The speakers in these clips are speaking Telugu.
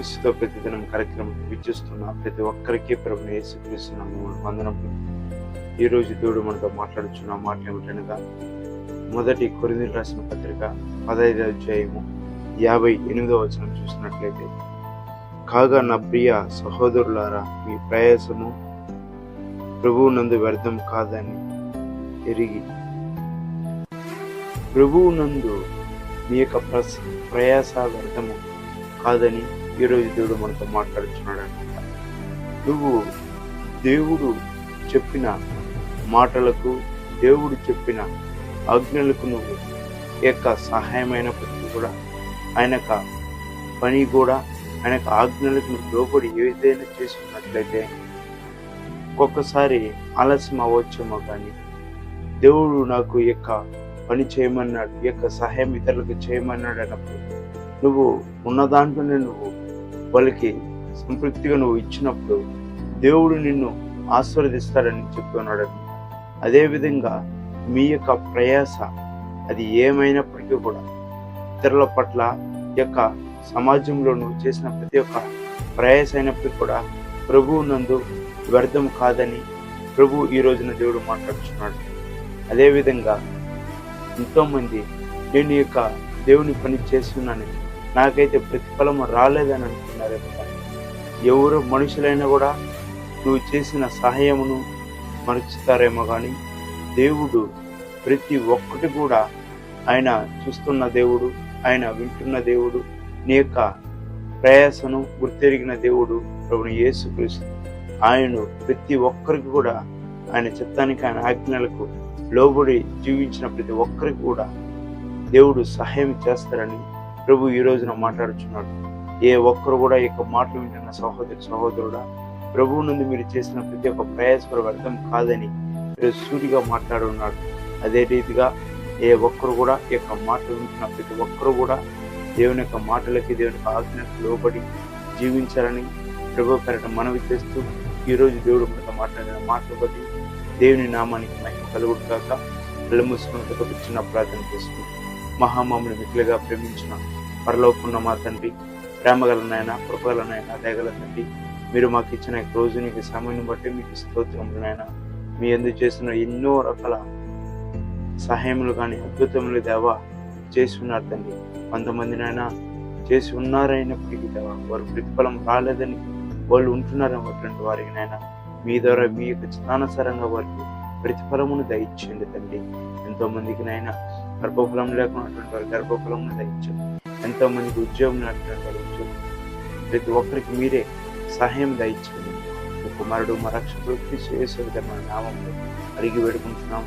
క్రీస్తుతో ప్రతిదినం కార్యక్రమం వీక్షిస్తున్న ప్రతి ఒక్కరికి ప్రభు యేసుక్రీస్తున్నాము వందనం. ఈ రోజు దేవుడు మనతో మాట్లాడుచున్న మాట ఏమిటనగా మొదటి కొరింథీయులకు రాసిన పత్రిక పదహైదు అధ్యాయము యాభై ఎనిమిదో వచనం చూసినట్లయితే కాగా నా ప్రియ సహోదరులారా మీ ప్రయాసము ప్రభువు నందు వ్యర్థం కాదని ఎరిగి ప్రభువు నందు మీ యొక్క ప్రయాస వ్యర్థము కాదని ఈరోజు దేవుడు మనతో మాట్లాడుతున్నాడు అనమాట నువ్వు దేవుడు చెప్పిన మాటలకు దేవుడు చెప్పిన ఆజ్ఞలకు నువ్వు యొక్క సహాయమైనప్పటికీ కూడా ఆయన యొక్క పని కూడా ఆయన యొక్క ఆజ్ఞలకు నువ్వు లోబడి ఏదైనా చేసుకున్నట్లయితే ఒక్కొక్కసారి ఆలస్యం అవ్వచ్చేమో కానీ దేవుడు నాకు యొక్క పని చేయమన్నాడు యొక్క సహాయం ఇతరులకు చేయమన్నాడు అన్నప్పుడు నువ్వు ఉన్న దాంట్లోనే నువ్వు వాళ్ళకి సంతృప్తిగా నువ్వు ఇచ్చినప్పుడు దేవుడు నిన్ను ఆశీర్వదిస్తాడని చెప్పి ఉన్నాడు. అదేవిధంగా మీ యొక్క ప్రయాస అది ఏమైనప్పటికీ కూడా ఇతరుల పట్ల ఈ యొక్క సమాజంలో నువ్వు చేసిన ప్రతి ఒక్క ప్రయాస అయినప్పటికీ కూడా ప్రభువు నందు వ్యర్థం కాదని ప్రభు ఈ రోజున దేవుడు మాట్లాడుతున్నాడు అదేవిధంగా ఎంతోమంది నేను ఈ యొక్క దేవుని పని చేస్తున్నాను నాకైతే ప్రతిఫలం రాలేదని అంటున్నారు ఎవరు మనుషులైనా కూడా నువ్వు చేసిన సహాయమును మరుచుతారేమో కానీ దేవుడు ప్రతి ఒక్కటి కూడా ఆయన చూస్తున్న దేవుడు ఆయన వింటున్న దేవుడు నీ యొక్క ప్రయాసను గుర్తెరిగిన దేవుడు ప్రభుని యేసుక్రీస్తు ఆయన ప్రతి ఒక్కరికి కూడా ఆయన చిత్తానికి ఆయన ఆజ్ఞలకు లోబడి జీవించిన ప్రతి ఒక్కరికి కూడా దేవుడు సహాయం చేస్తారని ప్రభు ఈ రోజున మాట్లాడుచున్నాడు. ఏ ఒక్కరు కూడా ఈ యొక్క మాటలు వింటున్న సహోదరి సహోదరుడా ప్రభువు నుండి మీరు చేసిన ప్రతి ఒక్క ప్రయాస వ్యర్థం కాదని సూటిగా మాట్లాడున్నాడు అదే రీతిగా ఏ ఒక్కరు కూడా ఈ యొక్క మాటలు వింటున్న ప్రతి ఒక్కరు కూడా దేవుని యొక్క మాటలకి దేవుని యొక్క ఆజ్ఞలకు లోబడి జీవించాలని ప్రభు పెరట మనవి చేస్తూ ఈ రోజు దేవుడు మనతో మాట్లాడిన మాటలు బట్టి దేవుని నామానికి మహిమ కలుగుడు కాక కళ్ళు మూసుకుని ఒక చిన్న ప్రార్థన చేసుకుని మహామాముని మిగిలిగా ప్రేమించిన పరలోకున్న మా తండ్రి ప్రేమగలనైనా కృపగలనైనా దయగల తండ్రి మీరు మాకు ఇచ్చిన రోజు నీకు సమయం బట్టి మీకు స్తోత్రములనైనా మీ ఎందుకు చేసిన ఎన్నో రకాల సహాయములు కానీ అద్భుతములు దేవా చేసి ఉన్నారు తండ్రి. కొంతమందినైనా చేసి ఉన్నారైనప్పటికీ దేవా వారు ప్రతిఫలం రాలేదని వాళ్ళు ఉంటున్నారన్నటువంటి వారికి నైనా మీ ద్వారా మీ యొక్క చిత్తానుసారంగా వారికి ప్రతిఫలమును దయచేయండి తండ్రి. ఎంతో నైనా గర్భఫలం లేకున్నటువంటి వారు గర్భఫలం దయచు ఎంతో మందికి ఉద్యోగం లేనటువంటి వారి ఉద్యోగం ప్రతి ఒక్కరికి మీరే సహాయం దయచేయండి. మీ కుమారుడు మా రక్షకుడు క్రీస్తు మన నామంలో అడిగి వేడుకుంటున్నాం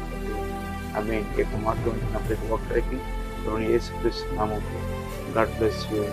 ఆమె ఈ యొక్క ఉంటున్న ప్రతి ఒక్కరికి యేసు క్రీస్తు నామంలో గాడ్ బ్లెస్ యూ.